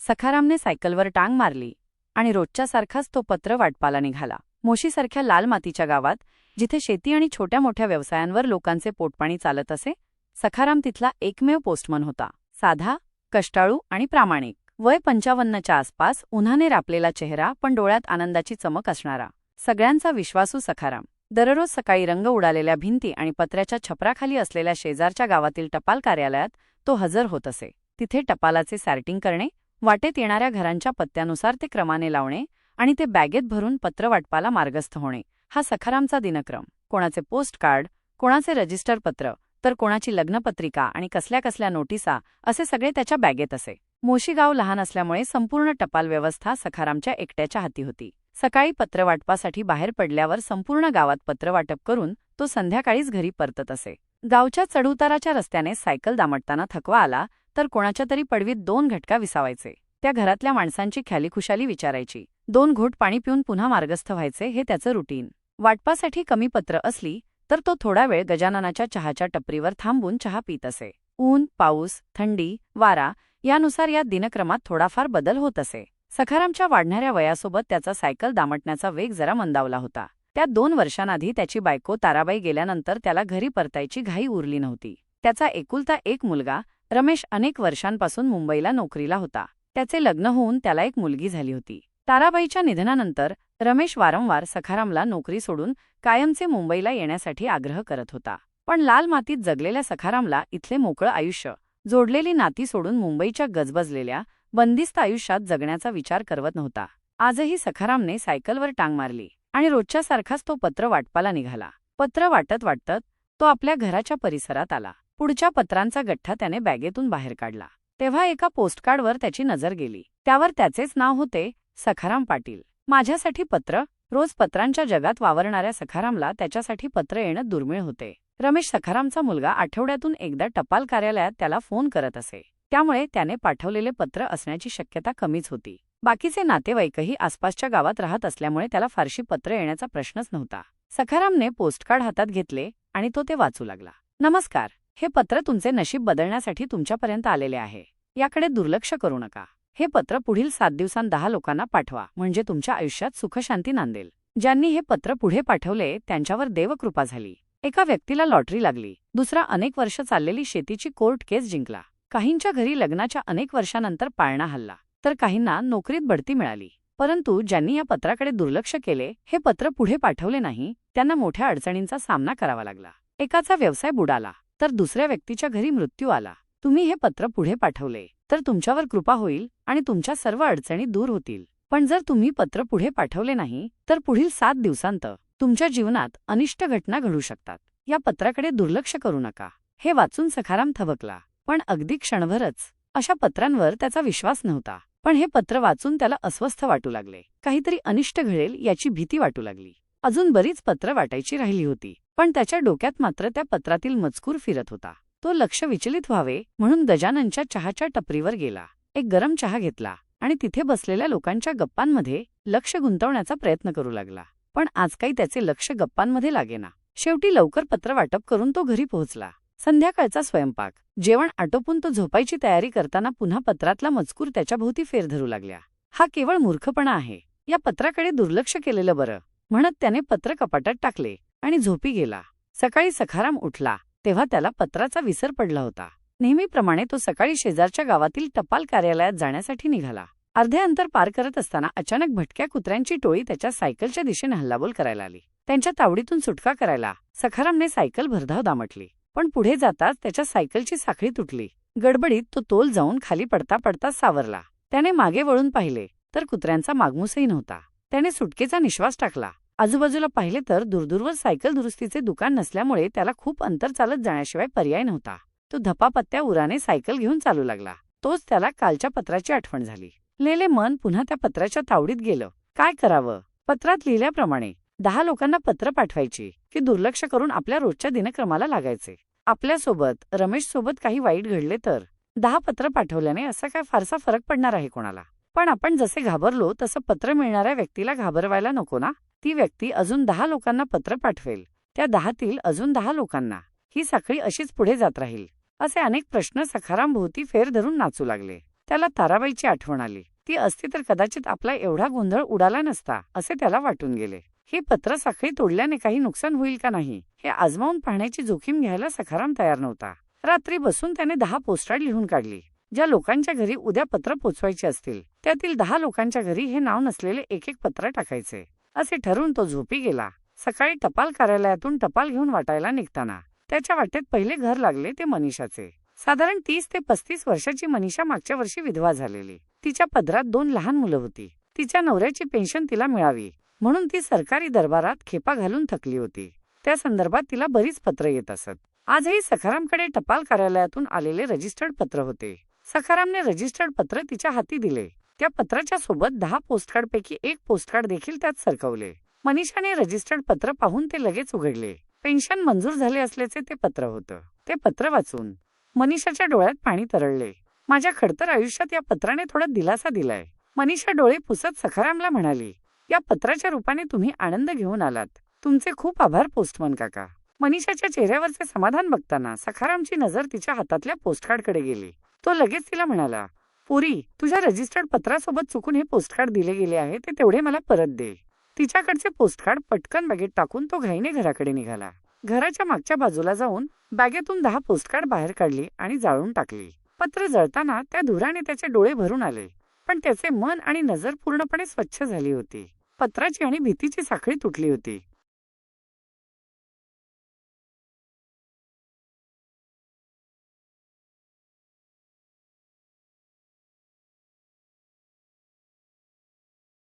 सखारामने सायकलवर टांग मारली आणि रोजच्यासारखाच तो पत्र वाटपाला निघाला. मोशीसारख्या लाल मातीच्या गावात जिथे शेती आणि छोट्या मोठ्या व्यवसायांवर लोकांचे पोटपाणी चालत असे सखाराम तिथला एकमेव पोस्टमन होता. साधा कष्टाळू आणि प्रामाणिक. वय पंचावन्नच्या आसपास उन्हाने रापलेला चेहरा पण डोळ्यात आनंदाची चमक असणारा. सगळ्यांचा विश्वासू सखाराम. दररोज सकाळी रंग उडालेल्या भिंती आणि पत्र्याच्या छपराखाली असलेल्या शेजारच्या गावातील टपाल कार्यालयात तो हजर होत असे. तिथे टपालाचे सॅर्टिंग करणे वाटेत येणाऱ्या घरांच्या पत्त्यानुसार ते क्रमाने लावणे आणि ते बॅगेत भरून पत्र वाटपाला मार्गस्थ होणे. हा सखारामचा दिनक्रम. कोणाचे पोस्ट कार्ड कोणाचे रजिस्टर पत्र तर कोणाची लग्नपत्रिका आणि कसल्या कसल्या नोटिसा असे सगळे त्याच्या बॅगेत असे. मोशीगाव लहान असल्यामुळे संपूर्ण टपाल व्यवस्था सखारामच्या एकट्याच्या हाती होती. सकाळी पत्र वाटपासाठी बाहेर पडल्यावर संपूर्ण गावात पत्रवाटप करून तो संध्याकाळीच घरी परतत असे. गावच्या चढउताराच्या रस्त्याने सायकल दामटताना थकवा आला तर कोणाच्या तरी पडवीत दोन घटका विसावायचे. त्या घरातल्या माणसांची ख्यालीखुशाली विचारायची. दोन घोट पाणी पिऊन पुन्हा मार्गस्थ व्हायचे हे त्याचं रुटीन. वाटपासाठी कमी पत्र असली तर तो थोडा वेळ गजाननाच्या चहाच्या टपरीवर थांबून चहा पित असे. ऊन पाऊस थंडी वारा यानुसार या दिनक्रमात थोडाफार बदल होत असे. सखारामच्या वाढणाऱ्या वयासोबत त्याचा सायकल दामटण्याचा वेग जरा मंदावला होता. त्या दोन वर्षांआधी त्याची बायको ताराबाई गेल्यानंतर त्याला घरी परतायची घाई उरली नव्हती. त्याचा एकुलता एक मुलगा रमेश अनेक वर्षांपासून मुंबईला नोकरीला होता. त्याचे लग्न होऊन त्याला एक मुलगी झाली होती. ताराबाईच्या निधनानंतर रमेश वारंवार सखारामला नोकरी सोडून कायमचे मुंबईला येण्यासाठी आग्रह करत होता. पण लाल मातीत जगलेल्या सखारामला इथले मोकळं आयुष्य जोडलेली नाती सोडून मुंबईच्या गजबजलेल्या बंदिस्त आयुष्यात जगण्याचा विचार करवत नव्हता. आजही सखारामने सायकलवर टांग मारली आणि रोजच्यासारखाच तो पत्र वाटपाला निघाला. पत्र वाटत वाटत तो आपल्या घराच्या परिसरात आला. पुढच्या पत्रांचा गठ्ठा त्याने बॅगेतून बाहेर काढला. तेव्हा एका पोस्टकार्डवर त्याची नजर गेली. त्यावर त्याचेच नाव होते सखाराम पाटील. माझ्यासाठी पत्र? रोज पत्रांच्या जगात वावरणाऱ्या सखारामला त्याच्यासाठी पत्र येणं दुर्मिळ होते. रमेश सखारामचा मुलगा आठवड्यातून एकदा टपाल कार्यालयात त्याला फोन करत असे. त्यामुळे त्याने पाठवलेले पत्र असण्याची शक्यता कमीच होती. बाकीचे नातेवाईकही आसपासच्या गावात राहत असल्यामुळे त्याला फारशी पत्र येण्याचा प्रश्नच नव्हता. सखारामने पोस्टकार्ड हातात घेतले आणि तो ते वाचू लागला. नमस्कार. हे पत्र तुमचे नशीब बदलण्यासाठी तुमच्यापर्यंत आलेले आहे. याकडे दुर्लक्ष करू नका. हे पत्र पुढील सात दिवसांत दहा लोकांना पाठवा म्हणजे तुमच्या आयुष्यात सुखशांती नांदेल. ज्यांनी हे पत्र पुढे पाठवले त्यांच्यावर देवकृपा झाली. एका व्यक्तीला लॉटरी लागली दुसरा अनेक वर्ष चाललेली शेतीची कोर्ट केस जिंकला. काहींच्या घरी लग्नाच्या अनेक वर्षानंतर पाळणा हल्ला तर काहींना नोकरीत बढती मिळाली. परंतु ज्यांनी या पत्राकडे दुर्लक्ष केले हे पत्र पुढे पाठवले नाही त्यांना मोठ्या अडचणींचा सामना करावा लागला. एकाचा व्यवसाय बुडाला तर दुसऱ्या व्यक्तीच्या घरी मृत्यू आला. तुम्ही हे पत्र पुढे पाठवले. तर तुमच्यावर कृपा होईल आणि तुमच्या सर्व अडचणी दूर होतील. पण जर तुम्ही पत्र पुढे पाठवले नाही तर पुढील सात दिवसांत तुमच्या जीवनात अनिष्ट घटना घडू शकतात. या पत्राकडे दुर्लक्ष करू नका. हे वाचून सखाराम थबकला. पण अगदी क्षणभरच अशा पत्रांवर त्याचा विश्वास नव्हता. पण हे पत्र वाचून त्याला अस्वस्थ वाटू लागले. काहीतरी अनिष्ट घडेल याची भीती वाटू लागली. अजून बरीच पत्र वाटायची राहिली होती. पण त्याच्या डोक्यात मात्र त्या पत्रातील मजकूर फिरत होता. तो लक्ष विचलित व्हावे म्हणून गजाननच्या चहाच्या टपरीवर गेला. एक गरम चहा घेतला आणि तिथे बसलेल्या लोकांच्या गप्पांमध्ये लक्ष गुंतवण्याचा प्रयत्न करू लागला. पण आज काही त्याचे लक्ष गप्पांमध्ये लागेना. शेवटी लवकर पत्र वाटप करून तो घरी पोहोचला. संध्याकाळचा स्वयंपाक. जेवण आटोपून तो झोपायची तयारी करताना पुन्हा पत्रातला मजकूर त्याच्याभोवती फेर धरू लागल्या. हा केवळ मूर्खपणा आहे. या पत्राकडे दुर्लक्ष केलेलं बरं म्हणत त्याने पत्र कपाटात टाकले. आणि झोपी गेला. सकाळी सखाराम उठला तेव्हा त्याला पत्राचा विसर पडला होता. नेहमीप्रमाणे तो सकाळी शेजारच्या गावातील टपाल कार्यालयात जाण्यासाठी निघाला. अर्धे अंतर पार करत असताना अचानक भटक्या कुत्र्यांची टोळी त्याच्या सायकलच्या दिशेने हल्लाबोल करायला आली. त्यांच्या तावडीतून सुटका करायला सखारामने सायकल भरधाव दामटली. पण पुढे जाताच त्याच्या सायकलची साखळी तुटली. गडबडीत तो तोल जाऊन खाली पडता पडता सावरला. त्याने मागे वळून पाहिले तर कुत्र्यांचा मागमूसही नव्हता. त्याने सुटकेचा निश्वास टाकला. आजूबाजूला पाहिले तर दूरदूरवर सायकल दुरुस्तीचे दुकान नसल्यामुळे त्याला खूप अंतर चालत जाण्याशिवाय पर्याय नव्हता. तो धपापत्त्या उराने सायकल घेऊन चालू लागला. तोच त्याला कालच्या पत्राची आठवण झाली. लेले मन पुन्हा त्या पत्राच्या तावडीत गेलं. काय करावं? पत्रात लिहिल्याप्रमाणे. दहा लोकांना पत्र पाठवायची की दुर्लक्ष करून आपल्या रोजच्या दिनक्रमाला लागायचे. आपल्यासोबत रमेशसोबत काही वाईट घडले तर? दहा पत्र पाठवल्याने असा काय फारसा फरक पडणार आहे कोणाला? पण आपण जसे घाबरलो तसं पत्र मिळणाऱ्या व्यक्तीला घाबरवायला नको ना? ती व्यक्ती अजून दहा लोकांना पत्र पाठवेल. त्या दहातील अजून दहा लोकांना. ही साखळी अशीच पुढे जात राहील. असे अनेक प्रश्न सखारामभोवती फेर धरून नाचू लागले. त्याला ताराबाईची आठवण आली. ती असती तर कदाचित आपला एवढा गोंधळ उडाला नसता असे त्याला वाटून गेले. ही पत्र साखळी तोडल्याने काही नुकसान होईल का नाही हे आजमावून पाहण्याची जोखीम घ्यायला सखाराम तयार नव्हता. रात्री बसून त्याने दहा पोस्टकार्ड लिहून काढली. ज्या लोकांच्या घरी उद्या पत्र पोचवायचे असतील त्यातील दहा लोकांच्या घरी हे नाव नसलेले एक एक पत्र टाकायचे. असे ठरवून तो झोपी गेला. सकाळी टपाल कार्यालयातून टपाल घेऊन वाटायला निघताना. त्याच्या वाटेत पहिले घर लागले ते मनीषाचे. साधारण तीस ते पस्तीस वर्षाची मनीषा मागच्या वर्षी विधवा झालेली. तिच्या पदरात दोन लहान मुलं होती. तिच्या नवऱ्याची पेन्शन तिला मिळावी. म्हणून ती सरकारी दरबारात खेपा घालून थकली होती. त्या संदर्भात तिला बरीच पत्र येत असत. आजही सखारामकडे टपाल कार्यालयातून आलेले रजिस्टर्ड पत्र होते. सखारामने रजिस्टर्ड पत्र तिच्या हाती दिले. त्या पत्राच्या सोबत दहा पोस्टकार्डपैकी एक पोस्टकार्ड देखील त्यात सरकवले. मनीषाने रजिस्टर्ड पत्र पाहून ते लगेच उघडले. पेन्शन मंजूर झाले असल्याचे ते पत्र होतं. ते पत्र वाचून मनीषाच्या डोळ्यात पाणी तरळले. माझ्या खडतर आयुष्यात या पत्राने थोडा दिलासा दिलाय. मनीषा डोळे पुसत सखारामला म्हणाली या पत्राच्या रूपाने तुम्ही आनंद घेऊन आलात. तुमचे खूप आभार पोस्टमन काका. मनीषाच्या चेहऱ्यावरचे समाधान बघताना सखारामची नजर तिच्या हातातल्या पोस्टकार्डकडे गेली. तो लगेच तिला म्हणाला पुरी तुझ्या रजिस्टर्ड पत्रासोबत चुकून हे पोस्टकार्ड दिले गेले आहे ते तेवढे मला परत दे. तिच्याकडचे पोस्टकार्ड पटकन बॅगेत टाकून तो घाईने घराकडे निघाला. घराच्या मागच्या बाजूला जाऊन बॅगेतून दहा पोस्टकार्ड बाहेर काढली आणि जाळून टाकली. पत्र जळताना त्या धुराने त्याचे डोळे भरून आले पण त्याचे मन आणि नजर पूर्णपणे स्वच्छ झाली होती. पत्राची आणि भीतीची साखळी तुटली होती.